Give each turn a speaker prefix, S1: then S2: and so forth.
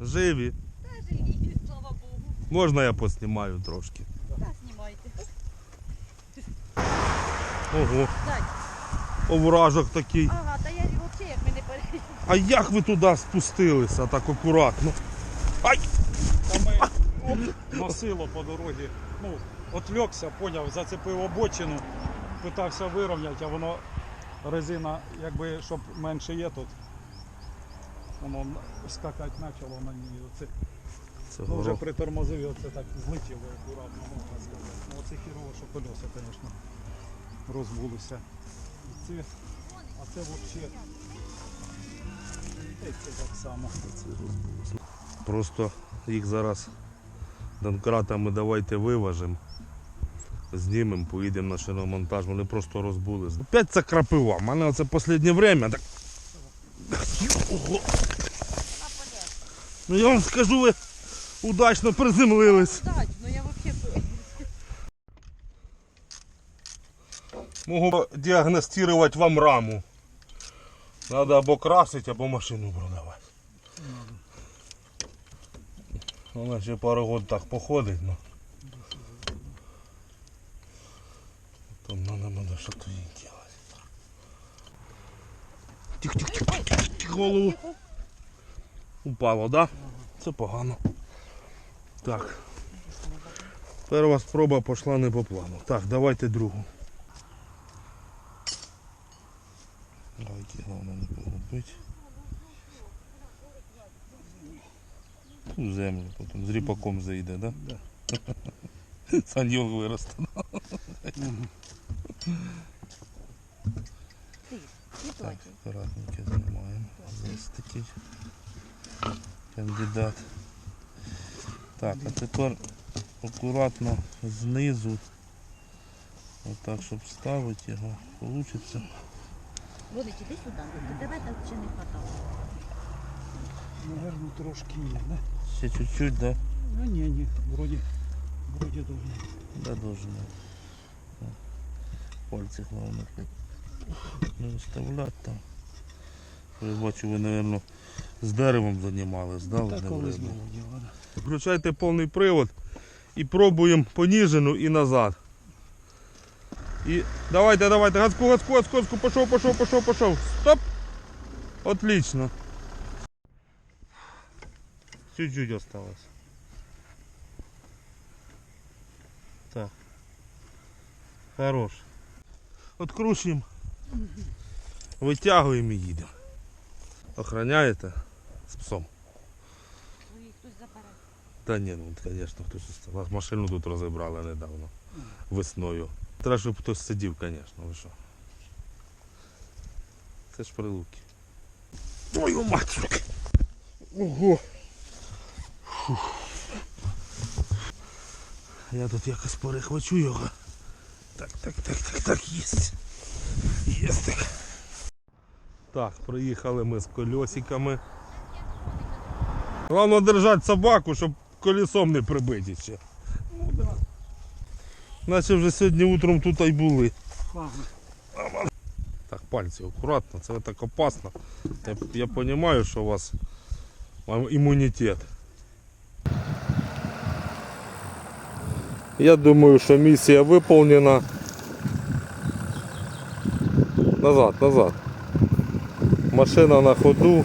S1: Живі.
S2: Та живі, слава Богу.
S1: Можна я поснімаю трошки.
S2: Та знімайте.
S1: Ого,
S2: Дай.
S1: овражок такий.
S2: Ага, та я взагалі як ми не.
S1: А як ви туди спустилися так акуратно? Ай!
S3: Та ми оп, носило по дорозі. Ну, отвлекся, поняв, зацепив обочину, питався вирівняти, а воно резина, якби щоб менше є тут. Воно скакати почало на ній. Оце,
S1: Це
S3: ну, вже притормозив і оце так злетіло акуратно, можна сказати. Ну, оце хірово, що колеса, звісно, розбулися. І це, а це взагалі. І це так само.
S1: Просто їх зараз донкратами давайте виважимо. Знімемо, поїдемо на шиномонтаж, вони просто розбулись. Опять це крапива. У мене оце останнє время так. Ого. Ну я вам скажу, ви удачно приземлились.
S2: Ну.
S1: Можу діагностувати вам раму. Надо або красити, або машину продавати. Вона ще пару років так походить, ну. Там надо буде що то їй тихо, тихо, тихо, голову. Упало, да? Це погано. Так. Перша спроба пішла не по плану. Так, давайте другу. Гайки головне не погубити. В землю, потім з ріпаком зайде, да? Да. Саньок виросте. Так, акуратненько знімаємо. Ось такий кандидат. Так, а тепер акуратно знизу. Отак, щоб ставити його, получиться.
S2: Водич, іди сюди. До тебе так ще не хватало.
S3: Наверно, трошки є, да?
S1: Ще чуть-чуть, да?
S3: Ну ні, ні, вроді, вроді должно.
S1: Да, должен. Да. Пальці головне тут Не виставляти там. Я бачу, ви, мабуть, з деревом займались, да?
S3: Так діло.
S1: Включайте повний привод і пробуємо поніжену і назад. І давайте, давайте, газку, газку, газку, газку, пішов, пішов, пішов, пішов. Стоп! Отлично. Чуть-чуть осталось. Так. Хорош. Откручуємо. Витягуємо і їдемо. Охраняєте з псом?
S2: Ну, їх хтось забере.
S1: Та ні, ну звісно, хтось оставав. Машину тут розібрали недавно. Весною. Треба, щоб хтось сидів, звісно, ви що. Це ж прилуки. Твою мать! Ого! Фух. Я тут якось перехвачу його. Так, так, так, так, так, єсть. Єсть так. Приїхали ми з кольосиками. Головне держати собаку, щоб колесом не прибиті ще. Наче вже сьогодні утром тут і були. Так, пальці акуратно, це так опасно. Я, я розумію, що у вас імунітет. Я думаю, що місія виповнена. Назад, назад. Машина на ходу.